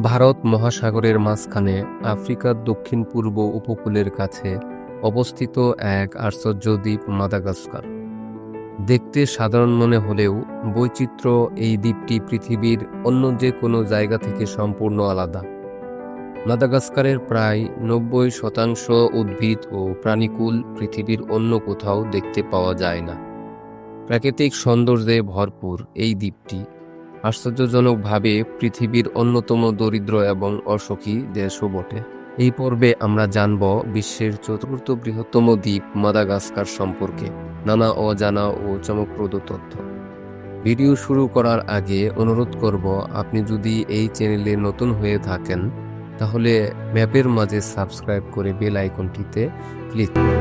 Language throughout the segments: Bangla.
ভারত মহাসাগরের মাঝখানে আফ্রিকার দক্ষিণ পূর্ব উপকূলের কাছে অবস্থিত এক আশ্চর্য দ্বীপ মাদাগাস্কার। দেখতে সাধারণ মনে হলেও বৈচিত্র্য এই দ্বীপটি পৃথিবীর অন্য যে কোনো জায়গা থেকে সম্পূর্ণ আলাদা। মাদাগাস্কারের প্রায় নব্বই শতাংশ উদ্ভিদ ও প্রাণীকুল পৃথিবীর অন্য কোথাও দেখতে পাওয়া যায় না। প্রাকৃতিক সৌন্দর্যে ভরপুর এই দ্বীপটি আশ্চর্যজনকভাবে পৃথিবীর অন্যতম দরিদ্র এবং অসুখী দেশও বটে। এই পর্বে আমরা জানব বিশ্বের চতুর্থ বৃহত্তম দ্বীপ মাদাগাস্কার সম্পর্কে নানা অজানা ও চমকপ্রদ তথ্য। ভিডিও শুরু করার আগে অনুরোধ করব, আপনি যদি এই চ্যানেলে নতুন হয়ে থাকেন, তাহলে ম্যাপের মাঝে সাবস্ক্রাইব করে বেল আইকনটিতে ক্লিক করুন।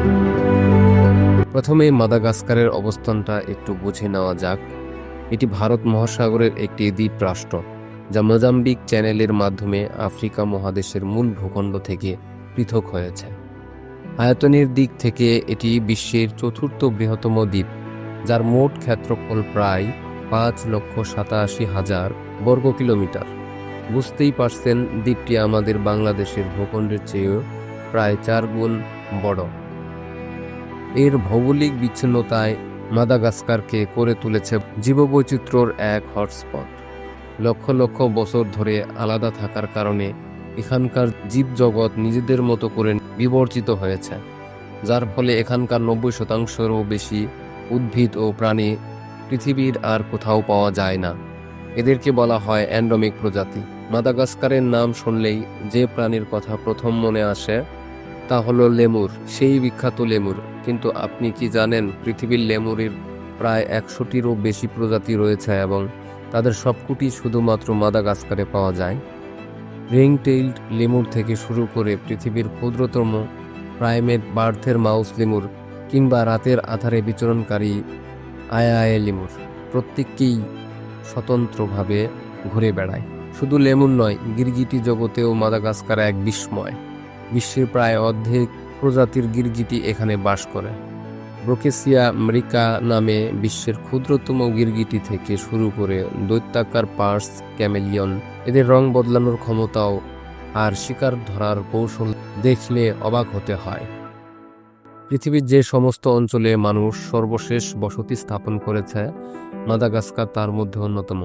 প্রথমে মাদাগাস্কারের অবস্থানটা একটু বুঝে নেওয়া যাক। এটি ভারত মহাসাগরের একটি দ্বীপ রাষ্ট্র, যা মোজাম্বিক চ্যানেলের মাধ্যমে আফ্রিকা মহাদেশের মূল ভূখণ্ড থেকে পৃথক হয়েছে। আয়তনের দিক থেকে এটি বিশ্বের চতুর্থ বৃহত্তম দ্বীপ, যার মোট ক্ষেত্রফল প্রায় পাঁচ লক্ষ সাতাশি হাজার বর্গ কিলোমিটার। বুঝতেই পারছেন, দ্বীপটি আমাদের বাংলাদেশের ভূখণ্ডের চেয়েও প্রায় চার গুণ বড়। এর ভৌগোলিক বিচ্ছিন্নতায় মাদাগাস্কারকে করে তুলেছে জীববৈচিত্র্যর এক হটস্পট। লক্ষ লক্ষ বছর ধরে আলাদা থাকার কারণে এখানকার জীবজগৎ নিজেদের মতো করে বিবর্জিত হয়েছে, যার ফলে এখানকার নব্বই শতাংশেরও বেশি উদ্ভিদ ও প্রাণী পৃথিবীর আর কোথাও পাওয়া যায় না। এদেরকে বলা হয় অ্যান্ডমিক প্রজাতি। মাদাগাস্কারের নাম শুনলেই যে প্রাণীর কথা প্রথম মনে আসে তা হলো লেমুর, সেই বিখ্যাত লেমুর। কিন্তু আপনি কি জানেন, পৃথিবীর লেমুরের প্রায় একশোটিরও বেশি প্রজাতি রয়েছে এবং তাদের সবকুটি শুধুমাত্র মাদাগাস্কারে পাওয়া যায়? রিংটেইলড লেমুর থেকে শুরু করে পৃথিবীর ক্ষুদ্রতম প্রাইমেট বার্থের মাউস লেমুর কিংবা রাতের আধারে বিচরণকারী আয়ায়ে লেমুর প্রত্যেককেই স্বতন্ত্রভাবে ঘুরে বেড়ায়। শুধু লেমুর নয়, গিরগিটি জগতেও মাদাগাস্কার এক বিস্ময়। বিশ্বের প্রায় অর্ধেক প্রজাতির গিরগিটি এখানে বাস করে। ব্রোকেসিয়া আমেরিকা নামে বিশ্বের ক্ষুদ্রতম গিরগিটি থেকে শুরু করে দৈত্যাকার পার্স ক্যামেলিয়ন, এদের রং বদলানোর ক্ষমতাও আর শিকার ধরার কৌশল দেখলে অবাক হতে হয়। পৃথিবীর যে সমস্ত অঞ্চলে মানুষ সর্বশেষ বসতি স্থাপন করেছে, মাদাগাস্কার তার মধ্যে অন্যতম।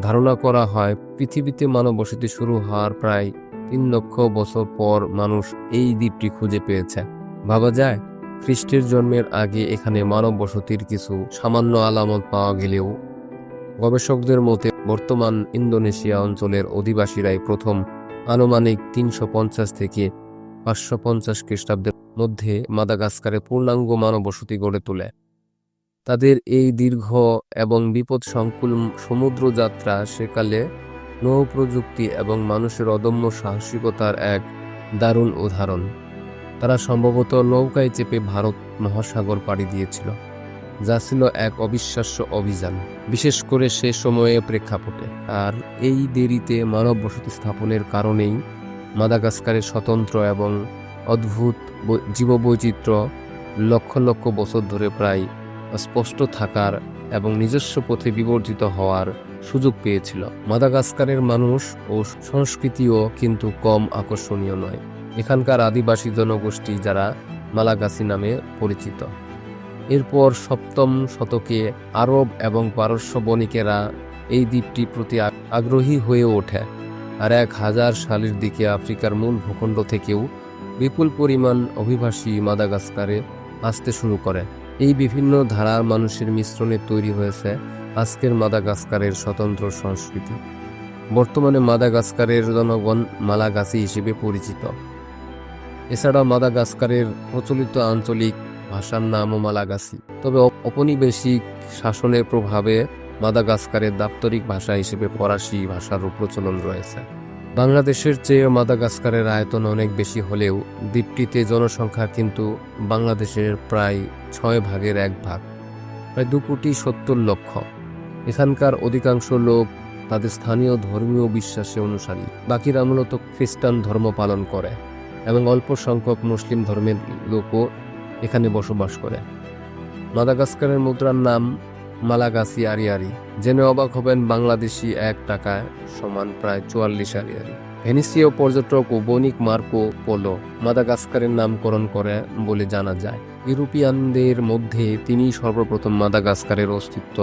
ধারণা করা হয়, পৃথিবীতে মানব বসতি শুরু হওয়ার প্রায় তিন লক্ষ বছর পর মানুষ এই দ্বীপটি খুঁজে পেয়েছে। ভাবা যায়, খ্রিস্টের জন্মের আগে এখানে মানব বসতির কিছু সামান্য আলামত পাওয়া গেলেও গবেষকদের মতে বর্তমান ইন্দোনেশিয়া অঞ্চলের অধিবাসীরাই প্রথম আনুমানিক তিনশো পঞ্চাশ থেকে পাঁচশো পঞ্চাশ খ্রিস্টাব্দের মধ্যে মাদাগাস্কারে পূর্ণাঙ্গ মানব বসতি গড়ে তোলে। তাদের এই দীর্ঘ এবং বিপদ সংকুল সমুদ্র যাত্রা সেকালে নৌ প্রযুক্তি এবং মানুষের অদম্য সাহসিকতার এক দারুণ উদাহরণ। তারা সম্ভবত নৌকায় চেপে ভারত মহাসাগর পাড়ি দিয়েছিল, যা ছিল এক অবিশ্বাস্য অভিযান, বিশেষ করে সে সময়ে প্রেক্ষাপটে। আর এই দেরিতে মানব বসতি স্থাপনের কারণেই মাদাগাস্কারের স্বতন্ত্র এবং অদ্ভুত জীববৈচিত্র্য লক্ষ লক্ষ বছর ধরে প্রায় স্পষ্ট থাকার এবং নিজস্ব পথে বিবর্জিত হওয়ার সুযোগ পেয়েছিল। মাদাগাস্কারের মানুষ ও সংস্কৃতিও কিন্তু কম আকর্ষণীয় নয়। এখানকার আদিবাসী জনগোষ্ঠী যারা মালাগাসি নামে পরিচিত। এরপর সপ্তম শতকে আরব এবং পারস্য বণিকেরা এই দ্বীপটি প্রতি আগ্রহী হয়ে ওঠে আর এক হাজার সালের দিকে আফ্রিকার মূল ভূখণ্ড থেকেও বিপুল পরিমাণ অভিবাসী মাদাগাস্কারে আসতে শুরু করে। এই বিভিন্ন ধারার মানুষের মিশ্রণে তৈরি হয়েছে আজকের মাদাগাস্কারের স্বতন্ত্র সংস্কৃতি। বর্তমানে মাদাগাস্কারের জনগণ মালাগাসি হিসেবে পরিচিত। এছাড়া মাদাগাস্কারের প্রচলিত আঞ্চলিক ভাষার নামও মালাগাসি তবে ঔপনিবেশিক শাসনের প্রভাবে মাদাগাস্কারের দাপ্তরিক ভাষা হিসেবে ফরাসি ভাষারও প্রচলন রয়েছে। বাংলাদেশের চেয়ে মাদাগাস্কারের আয়তন অনেক বেশি হলেও দ্বীপটিতে জনসংখ্যা কিন্তু বাংলাদেশের প্রায় ছয় ভাগের এক ভাগ, প্রায় দু কোটি সত্তর লক্ষ। এখানকার অধিকাংশ লোক তাদের স্থানীয় ধর্মীয় বিশ্বাসে অনুসারী। বাকিরা মূলত খ্রিস্টান ধর্ম পালন করে এবং অল্প সংখ্যক মুসলিম ধর্মের লোকও এখানে বসবাস করে। মাদাগাস্কারের মুদ্রার নাম মালাগাসি আরিয়ারি। জেনে অবাক হবেন বাংলাদেশি এক টাকায় সমান প্রায় চুয়াল্লিশ আরিয়ারি। ভেনিসীয় পর্যটক ও বণিক মার্কো পোলো মাদাগাস্কারের নামকরণ করে বলে জানা যায়। ইউরোপিয়ানদের মধ্যে তিনি সর্বপ্রথম মাদাগাস্কারের অস্তিত্ব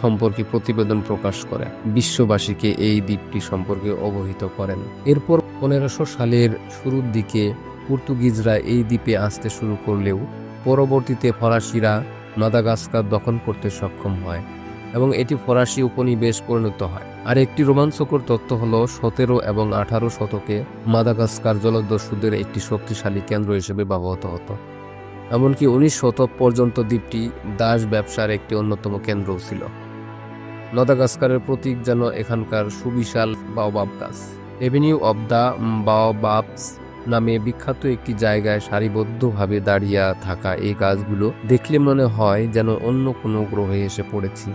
সম্পর্কে প্রতিবেদন প্রকাশ করে। বিশ্ববাসীকে এই দ্বীপটি সম্পর্কে অবহিত করেন। এরপর পনেরোশো সালের শুরুর দিকে পর্তুগিজরা এই দ্বীপে আসতে শুরু করলেও পরবর্তীতে ফরাসিরা মাদাগাস্কার দখল করতে সক্ষম হয় এবং এটি ফরাসি উপনিবেশ পরিণত হয়। আর একটি রোমাঞ্চকর তথ্য হল সতেরো এবং আঠারো শতকে মাদাগাস্কার জলদস্যুদের একটি শক্তিশালী কেন্দ্র হিসেবে ব্যবহৃত হতো। এমনকি উনিশ শতক পর্যন্ত দ্বীপটি দাস ব্যবসার একটি অন্যতম কেন্দ্রও ছিল। মাদাগাস্কারের প্রতীক যেন এখানকার সুবিশাল বাওবাব গাছ। এভিনিউ অব দ্য বাওবাবস নামে বিখ্যাত একটি জায়গায় সারিবদ্ধভাবে দাঁড়িয়ে থাকা এই গাছগুলো দেখলে মনে হয় যেন অন্য কোনো গ্রহে এসে পড়েছি।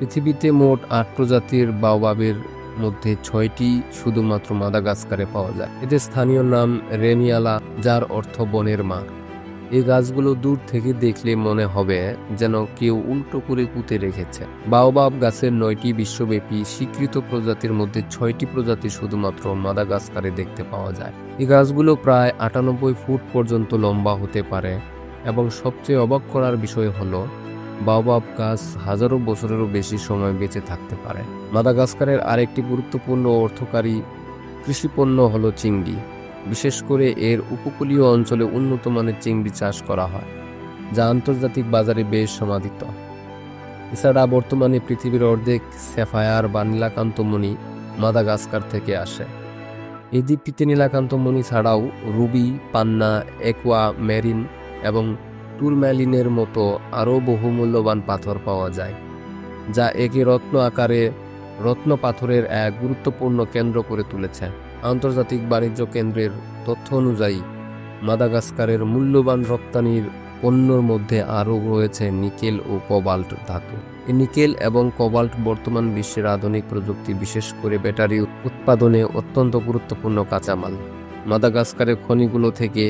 পৃথিবীতে মোট আট প্রজাতির বাওবাবের মধ্যে ছয়টি শুধুমাত্র মাদাগাস্কারে পাওয়া যায়। এদের স্থানীয় নাম রেনিয়ালা যার অর্থ বনের মা এই গাছগুলো দূর থেকে দেখলে মনে হবে যেন কেউ উল্টো করে পুঁতে রেখেছে। বাওবাব গাছের নয়টি বিশ্বব্যাপী স্বীকৃত প্রজাতির মধ্যে ছয়টি প্রজাতি শুধুমাত্র মাদাগাস্কারে দেখতে পাওয়া যায়। এই গাছগুলো প্রায় আটানব্বই ফুট পর্যন্ত লম্বা হতে পারে এবং সবচেয়ে অবাক করার বিষয় হলো বাওবাব গাছ হাজারো বছরেরও বেশি সময় বেঁচে থাকতে পারে। মাদাগাস্কারের আরেকটি গুরুত্বপূর্ণ অর্থকারী কৃষিপণ্য হল চিংড়ি। বিশেষ করে এর উপকূলীয় অঞ্চলে উন্নত মানের চিংড়ি চাষ করা হয়, যা আন্তর্জাতিক বাজারে বেশ সমাদিত এছাড়া বর্তমানে পৃথিবীর অর্ধেক স্যাফায়ার বা নীলাকান্তমণি মাদাগাস্কার থেকে আসে। এই দ্বীপটিতে নীলাকান্তমণি ছাড়াও রুবি, পান্না, একোয়া, মেরিন এবং টুরম্যালিনের মতো আরও বহু মূল্যবান পাথর পাওয়া যায়, যা একে রত্ন আকারে রত্ন পাথরের এক গুরুত্বপূর্ণ কেন্দ্র করে তুলেছে। আন্তর্জাতিক বাণিজ্য কেন্দ্রের তথ্য অনুযায়ী, মাদাগাস্কারের মূল্যবান রপ্তানির পণ্যর মধ্যে আরও রয়েছে নিকেল ও কবাল্ট ধাতু। নিকেল এবং কবাল্ট বর্তমান বিশ্বের আধুনিক প্রযুক্তি, বিশেষ করে ব্যাটারি উৎপাদনে অত্যন্ত গুরুত্বপূর্ণ কাঁচামাল। মাদাগাস্কারের খনিগুলো থেকে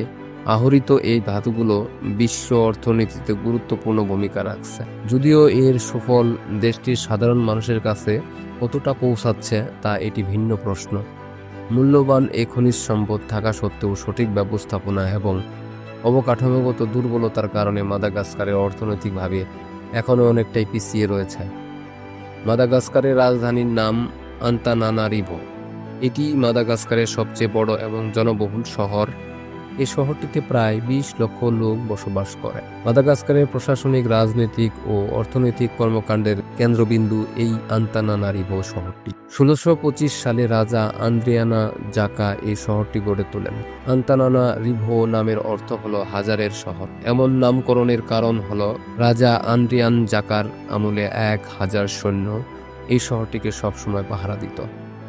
আহরিত এই ধাতুগুলো বিশ্ব অর্থনীতিতে গুরুত্বপূর্ণ ভূমিকা রাখছে। যদিও এর সুফল দেশটির সাধারণ মানুষের কাছে কতটা পৌঁছাচ্ছে তা এটি ভিন্ন প্রশ্ন। মূল্যবান এ খনিজ সম্পদ থাকা সত্ত্বেও সঠিক ব্যবস্থাপনা এবং অবকাঠামোগত দুর্বলতার কারণে মাদাগাস্কারের অর্থনৈতিকভাবে এখনও অনেকটাই পিছিয়ে রয়েছে। মাদাগাস্কারের রাজধানীর নাম আন্তানানারিভো। এটি মাদাগাস্কারের সবচেয়ে বড় এবং জনবহুল শহর। এই শহরটিতে প্রায় বিশ লক্ষ লোক বসবাস করে। মাদাগাস্কারের প্রশাসনিক, রাজনৈতিক ও অর্থনৈতিক কর্মকাণ্ডের কেন্দ্রবিন্দু এই আন্তানানারিভো শহরটি। ষোলোশো সালে রাজা আন্দ্রিয়ানা জাকা এই শহরটি গড়ে তোলেন। আন্তানানা রিভো নামের অর্থ হলো হাজারের শহর। এমন নামকরণের কারণ হলো রাজা আন্দ্রিয়ান জাকার আমলে এক হাজার সৈন্য এই শহরটিকে সবসময় পাহারা দিত।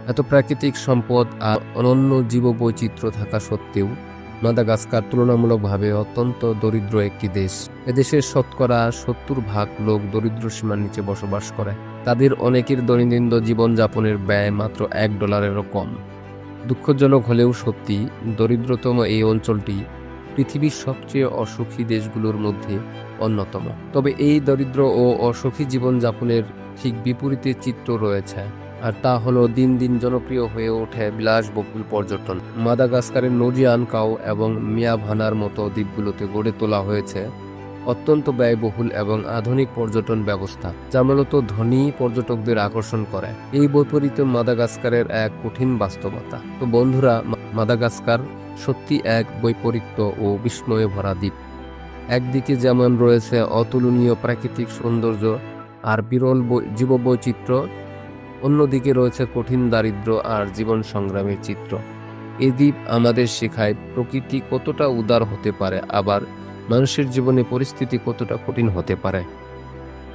এত প্রাকৃতিক সম্পদ আর অনন্য জীববৈচিত্র্য থাকা সত্ত্বেও মাদাগাস্কার তুলনামূলকভাবে অত্যন্ত দরিদ্র একটি দেশ। এদেশের শতকরা সত্তর ভাগ লোক দরিদ্র সীমার নিচে বসবাস করে। তাদের অনেকের দৈনন্দিন জীবনযাপনের ব্যয় মাত্র এক ডলারেরও কম। দুঃখজনক হলেও সত্যি, দরিদ্রতম এই অঞ্চলটি পৃথিবীর সবচেয়ে অসুখী দেশগুলোর মধ্যে অন্যতম। তবে এই দরিদ্র ও অসুখী জীবনযাপনের ঠিক বিপরীতে চিত্র রয়েছে। আর তা হলো দিন দিন জনপ্রিয় হয়ে ওঠে বিলাসবহুল পর্যটন। মাদাগাস্কারের নজিয়ানকাও এবং মিয়াভানার মতো দ্বীপগুলোতে গড়ে তোলা হয়েছে অত্যন্ত ব্যয়বহুল এবং আধুনিক পর্যটন ব্যবস্থা, যা মূলত ধনী পর্যটকদের আকর্ষণ করে। এই বৈপরীত্য মাদাগাস্কারের এক কঠিন বাস্তবতা। তো বন্ধুরা মাদাগাস্কার সত্যি এক বৈপরীত্য ও বিস্ময়ে ভরা দ্বীপ। একদিকে যেমন রয়েছে অতুলনীয় প্রাকৃতিক সৌন্দর্য আর বিরল জীববৈচিত্র্য অন্যদিকে রয়েছে কঠিন দারিদ্র আর জীবন সংগ্রামের চিত্র। এ দ্বীপ আমাদের শেখায় প্রকৃতি কতটা উদার হতে পারে, আবার মানুষের জীবনে পরিস্থিতি কতটা কঠিন হতে পারে।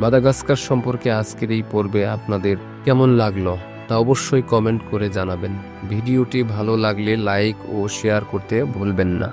মাদাগাস্কার সম্পর্কে আজকের এই পর্বে আপনাদের কেমন লাগল তা অবশ্যই কমেন্ট করে জানাবেন। ভিডিওটি ভালো লাগলে লাইক ও শেয়ার করতে ভুলবেন না।